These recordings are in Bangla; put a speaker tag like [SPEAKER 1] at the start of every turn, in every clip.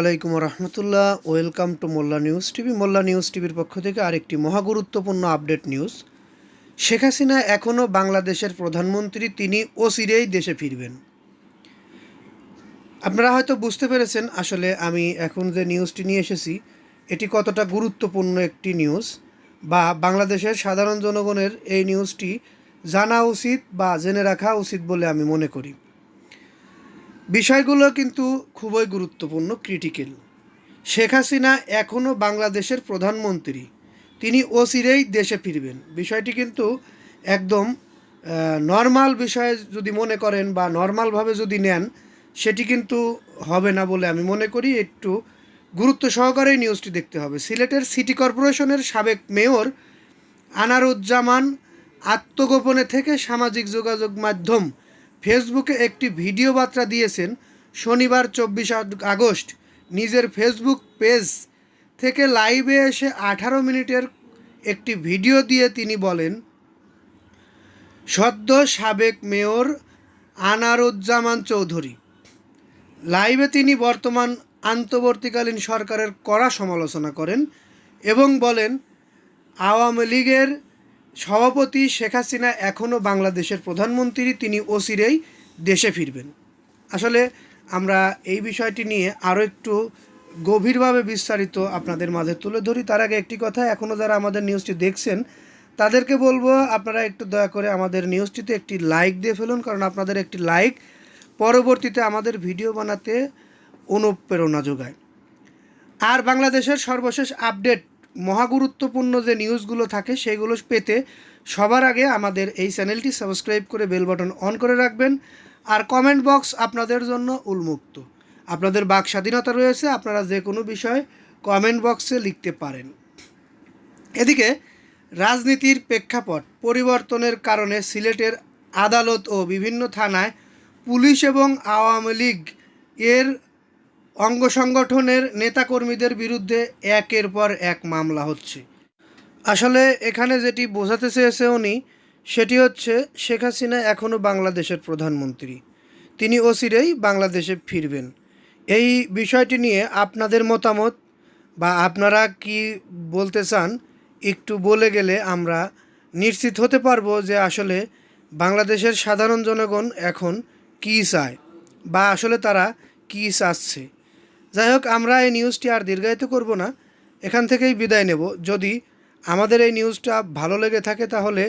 [SPEAKER 1] আলাইকুম রহমতুল্লাহ। Welcome to Molla news TV. Molla news টিভির পক্ষ থেকে আরেকটি মহাগুরুত্বপূর্ণ আপডেট নিউজ। শেখ হাসিনা এখনও বাংলাদেশের প্রধানমন্ত্রী, তিনি অচিরেই দেশে ফিরবেন। আপনারা হয়তো বুঝতে পেরেছেন আসলে আমি এখন যে নিউজটি নিয়ে এসেছি, এটি কতটা গুরুত্বপূর্ণ একটি নিউজ বা বাংলাদেশের সাধারণ জনগণের এই নিউজটি জানা উচিত বা জেনে রাখা উচিত বলে আমি মনে করি। বিষয়গুলো কিন্তু খুবই গুরুত্বপূর্ণ ক্রিটিক্যাল শেখ হাসিনা এখনও বাংলাদেশের প্রধানমন্ত্রী। তিনি অচিরেই দেশে ফিরবেন। বিষয়টি কিন্তু একদম নর্মাল বিষয়ে যদি মনে করেন বা নর্মালভাবে যদি নেন, সেটি কিন্তু হবে না বলে আমি মনে করি। একটু গুরুত্ব সহকারে নিউজটি দেখতে হবে। সিলেটের সিটি কর্পোরেশনের সাবেক মেয়র আনারুজ্জামান আত্মগোপনে থেকে সামাজিক যোগাযোগ মাধ্যম ফেসবুকে একটি ভিডিও বার্তা দিয়েছেন, শনিবার চব্বিশ আগস্ট। নিজের ফেসবুক পেজ থেকে লাইভে এসে আঠারো মিনিটের একটি ভিডিও দিয়ে তিনি বলেন, সদ্য সাবেক মেয়র আনারুজ্জামান চৌধুরী। লাইভে তিনি বর্তমান আন্তর্বর্তীকালীন সরকারের কড়া সমালোচনা করেন এবং বলেন, আওয়ামী লীগের সভাপতি শেখ হাসিনা এখনও বাংলাদেশের প্রধানমন্ত্রী, তিনি অচিরেই দেশে ফিরবেন। আসলে আমরা এই বিষয়টি নিয়ে আরও একটু গভীরভাবে বিস্তারিত আপনাদের মাঝে তুলে ধরি। তার আগে একটি কথা এখনও যারা আমাদের নিউজটি দেখছেন, তাদেরকে বলব, আপনারা একটু দয়া করে আমাদের নিউজটিতে একটি লাইক দিয়ে ফেলুন, কারণ আপনাদের একটি লাইক পরবর্তীতে আমাদের ভিডিও বানাতে অনুপ্রেরণা যোগায়। আর বাংলাদেশের সর্বশেষ আপডেট মহাগুরুত্বপূর্ণ যে নিউজগুলো থাকে সেগুলো পেতে সবার আগে আমাদের এই চ্যানেলটি সাবস্ক্রাইব করে বেল বাটন অন করে রাখবেন আর কমেন্ট বক্স আপনাদের জন্য উন্মুক্ত। আপনাদের বাক স্বাধীনতা রয়েছে, আপনারা যে কোনো বিষয় কমেন্ট বক্সে লিখতে পারেন। এদিকে, রাজনীতির প্রেক্ষাপট পরিবর্তনের কারণে সিলেটের আদালত ও বিভিন্ন থানায় পুলিশ এবং আওয়ামী লীগ এর অঙ্গ সংগঠনের নেতাকর্মীদের বিরুদ্ধে একের পর এক মামলা হচ্ছে। আসলে এখানে যেটি বোঝাতে চেয়েছে উনি, সেটি হচ্ছে শেখ হাসিনা এখনও বাংলাদেশের প্রধানমন্ত্রী। তিনি অচিরেই বাংলাদেশে ফিরবেন। এই বিষয়টি নিয়ে আপনাদের মতামত বা আপনারা কি বলতে চান, একটু বলে গেলে আমরা নিশ্চিত হতে পারব যে আসলে বাংলাদেশের সাধারণ জনগণ এখন কী চায় বা আসলে তারা কী চাচ্ছে। যাই হোক আমরা এই নিউজটি আর দীর্ঘায়িত করব না। এখান থেকেই বিদায় নেব। যদি আমাদের এই নিউজটা ভালো লেগে থাকে, তাহলে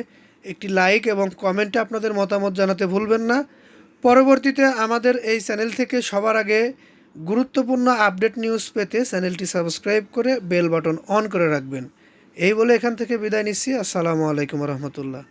[SPEAKER 1] একটি লাইক এবং কমেন্টে আপনাদের মতামত জানাতে ভুলবেন না। পরবর্তীতে আমাদের এই চ্যানেল থেকে সবার আগে গুরুত্বপূর্ণ আপডেট নিউজ পেতে চ্যানেলটি সাবস্ক্রাইব করে বেল বাটন অন করে রাখবেন। এই বলে এখান থেকে বিদায় নিচ্ছি। আসসালামু আলাইকুম রহমতুল্লাহ।